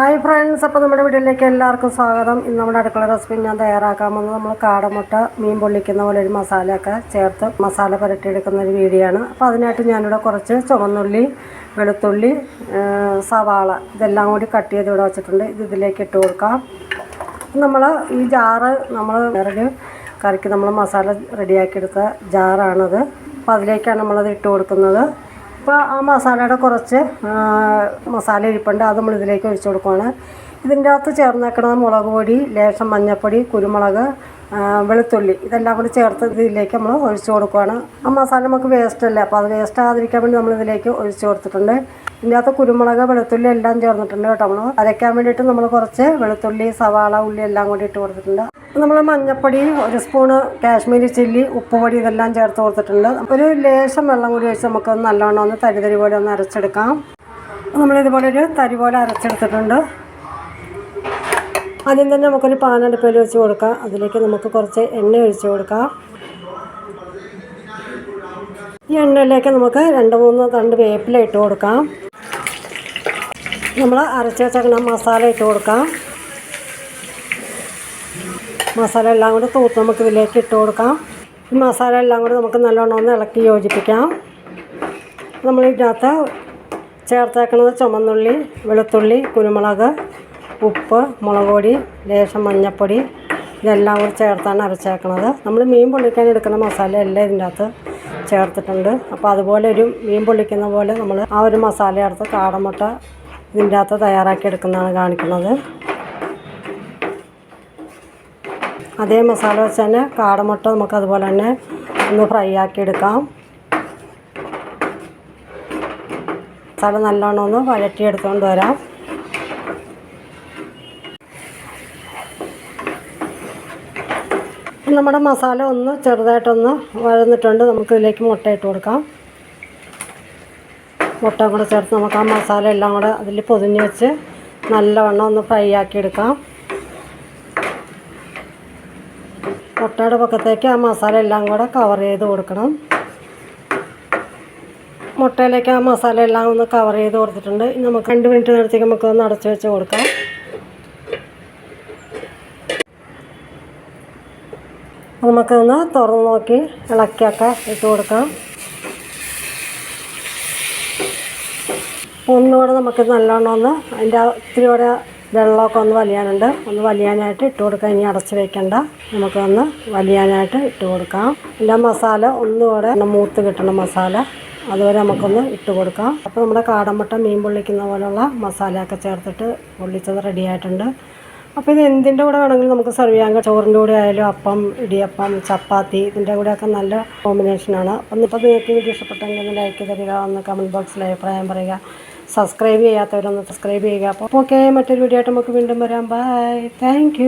Hi friends അപ്പോൾ നമ്മുടെ വീട്ടിലേക്ക് എല്ലാവർക്കും സ്വാഗതം. ഇന്ന് നമ്മുടെ അടുക്കള റെസിപ്പി ഞാൻ തയ്യാറാക്കാൻ പോകുന്നത് നമ്മൾ കാടമുട്ട മീൻ പൊള്ളിക്കുന്ന പോലെ ഒരു മസാലയൊക്കെ ചേർത്ത് മസാല പുരട്ടിയെടുക്കുന്ന ഒരു വീഡിയോ ആണ്. അപ്പോൾ അതിനായിട്ട് ഞാനിവിടെ കുറച്ച് ചുവന്നുള്ളി വെളുത്തുള്ളി സവാള ഇതെല്ലാം കൂടി കട്ട് ചെയ്ത് ഇവിടെ വെച്ചിട്ടുണ്ട്. ഇത് ഇതിലേക്ക് ഇട്ട് കൊടുക്കാം. നമ്മൾ ഈ ജാറ് നമ്മൾ വേറൊരു കറിക്ക് നമ്മൾ മസാല റെഡിയാക്കിയെടുത്ത ജാറാണത്. അപ്പോൾ അതിലേക്കാണ് നമ്മളത് ഇട്ട് കൊടുക്കുന്നത്. ഇപ്പോൾ ആ മസാലയുടെ കുറച്ച് മസാല ഇരിപ്പുണ്ട് അത് നമ്മൾ ഇതിലേക്ക് ഒഴിച്ചു കൊടുക്കുകയാണ് ഇതിന്റെ അകത്ത് ചേർന്നേക്കുന്നത് മുളക് പൊടി ലേശം മഞ്ഞൾപ്പൊടി കുരുമുളക് വെളുത്തുള്ളി ഇതെല്ലാം കൂടി ചേർത്ത് ഇതിലേക്ക് നമ്മൾ ഒഴിച്ചു കൊടുക്കുകയാണ് ആ മസാല നമുക്ക് വേസ്റ്റ് അല്ലേ അപ്പോൾ അത് വേസ്റ്റ് ആകാതിരിക്കാൻ വേണ്ടി നമ്മൾ ഇതിലേക്ക് ഒഴിച്ചു കൊടുത്തിട്ടുണ്ട്. ഇതിന്റെ അകത്ത് കുരുമുളക് വെളുത്തുള്ളി എല്ലാം ചേർന്നിട്ടുണ്ട് കേട്ടോ നമ്മൾ. അരയ്ക്കാൻ വേണ്ടിയിട്ട് നമ്മൾ കുറച്ച് വെളുത്തുള്ളി സവാള ഉള്ളി എല്ലാം കൂടി ഇട്ട് കൊടുത്തിട്ടുണ്ട്. നമ്മൾ മഞ്ഞപ്പൊടി ഒരു സ്പൂണ് കാശ്മീരി ചില്ലി ഉപ്പുപൊടി ഇതെല്ലാം ചേർത്ത് കൊടുത്തിട്ടുണ്ട്. ഒരു ലേശം വെള്ളം കൂടി ഒഴിച്ച് നമുക്ക് നല്ലോണം ഒന്ന് തരി തരി പോലെ ഒന്ന് അരച്ചെടുക്കാം. നമ്മളിതുപോലെ ഒരു തരി പോലെ അരച്ചെടുത്തിട്ടുണ്ട്. ആദ്യം തന്നെ നമുക്കൊരു പാനടുപ്പിൽ വെച്ച് കൊടുക്കാം. അതിലേക്ക് നമുക്ക് കുറച്ച് എണ്ണ ഒഴിച്ച് കൊടുക്കാം. ഈ എണ്ണയിലേക്ക് നമുക്ക് രണ്ട് മൂന്ന് തണ്ട് വേപ്പില ഇട്ട് കൊടുക്കാം. നമ്മൾ അരച്ച് വെച്ചേക്കണ മസാല ഇട്ട് കൊടുക്കാം. മസാല എല്ലാം കൂടി തൂത്ത് നമുക്ക് ഇതിലേക്ക് ഇട്ട് കൊടുക്കാം. ഈ മസാല എല്ലാം കൂടി നമുക്ക് നല്ലോണം ഒന്ന് ഇളക്കി യോജിപ്പിക്കാം. നമ്മൾ ഇതിനകത്ത് ചേർത്തേക്കുന്നത് ചുമന്നുള്ളി വെളുത്തുള്ളി കുരുമുളക് ഉപ്പ് മുളക് പൊടി ലേശം മഞ്ഞൾപ്പൊടി ഇതെല്ലാം കൂടി ചേർത്താണ് അരച്ചേക്കണത്. നമ്മൾ മീൻ പൊള്ളിക്കാൻ എടുക്കുന്ന മസാല എല്ലാം ഇതിന്റെ അകത്ത് ചേർത്തിട്ടുണ്ട്. അപ്പോൾ അതുപോലെ ഒരു മീൻ പൊള്ളിക്കുന്ന പോലെ നമ്മൾ ആ ഒരു മസാല എടുത്ത് കാടമുട്ട ഇതിന്റെ അകത്ത് തയ്യാറാക്കി എടുക്കുന്നതാണ് കാണിക്കുന്നത്. അതേ മസാല വെച്ച് തന്നെ കാടമുട്ട നമുക്ക് അതുപോലെ തന്നെ ഒന്ന് ഫ്രൈ ആക്കി എടുക്കാം മസാല നല്ലോണം ഒന്ന് വഴറ്റിയെടുത്തുകൊണ്ട് വരാം. നമ്മുടെ മസാല ഒന്ന് ചെറുതായിട്ടൊന്ന് വഴന്നിട്ടുണ്ട്. നമുക്ക് ഇതിലേക്ക് മുട്ട ഇട്ട് കൊടുക്കാം. മുട്ട കൂടെ ചേർത്ത് നമുക്ക് ആ മസാല എല്ലാം കൂടെ അതിൽ പൊതിഞ്ഞ് വെച്ച് നല്ലവണ്ണം ഒന്ന് ഫ്രൈ ആക്കി എടുക്കാം മുട്ടയുടെ പക്കത്തേക്ക് ആ മസാല എല്ലാം കൂടെ കവർ ചെയ്ത് കൊടുക്കണം. മുട്ടയിലേക്ക് ആ മസാല എല്ലാം ഒന്ന് കവർ ചെയ്ത് കൊടുത്തിട്ടുണ്ട്. നമുക്ക് രണ്ട് മിനിറ്റ് നേരത്തേക്ക് നമുക്ക് ഒന്ന് അടച്ചു വെച്ച് കൊടുക്കാം. നമുക്കൊന്ന് തുറന്ന് നോക്കി ഇളക്കിയൊക്കെ ഇട്ട് കൊടുക്കാം. ഒന്നുകൂടെ നമുക്ക് നല്ലോണം ഒന്ന് അതിന്റെ ഇത്തിരി കൂടെ വെള്ളമൊക്കെ ഒന്ന് വലിയാനുണ്ട്. ഒന്ന് വലിയാനായിട്ട് ഇട്ട് കൊടുക്കാം. ഇനി അടച്ച് വെക്കണ്ട. നമുക്കൊന്ന് വലിയാനായിട്ട് ഇട്ട് കൊടുക്കാം. എല്ലാ മസാല ഒന്നുകൂടെ ഒന്ന് മൂത്ത് കിട്ടണ മസാല. അതുവരെ നമുക്കൊന്ന് ഇട്ട് കൊടുക്കാം. അപ്പോൾ നമ്മുടെ കാടമുട്ട മീൻ പൊള്ളിക്കുന്ന പോലുള്ള മസാലയൊക്കെ ചേർത്തിട്ട് പൊള്ളിച്ചത് റെഡി ആയിട്ടുണ്ട്. അപ്പോൾ ഇത് എന്തിന്റെ കൂടെ വേണമെങ്കിലും നമുക്ക് സെർവ് ചെയ്യാം. ചോറിന്റെ കൂടെ ആയാലും അപ്പം ഇടിയപ്പം ചപ്പാത്തി ഇതിന്റെ കൂടെയൊക്കെ നല്ല കോമ്പിനേഷനാണ് ഇപ്പോൾ നിങ്ങൾക്ക് വീഡിയോ ഇഷ്ടപ്പെട്ടെങ്കിൽ ലൈക്ക് തരിക ഒന്ന് കമന്റ് ബോക്സിൽ അഭിപ്രായം പറയുക. സബ്സ്ക്രൈബ് ചെയ്യാത്തവരൊന്ന് സബ്സ്ക്രൈബ് ചെയ്യുക. അപ്പോൾ ഓക്കെ മറ്റൊരു വീഡിയോ ആയിട്ട് നമുക്ക് വീണ്ടും വരാം. Bye thank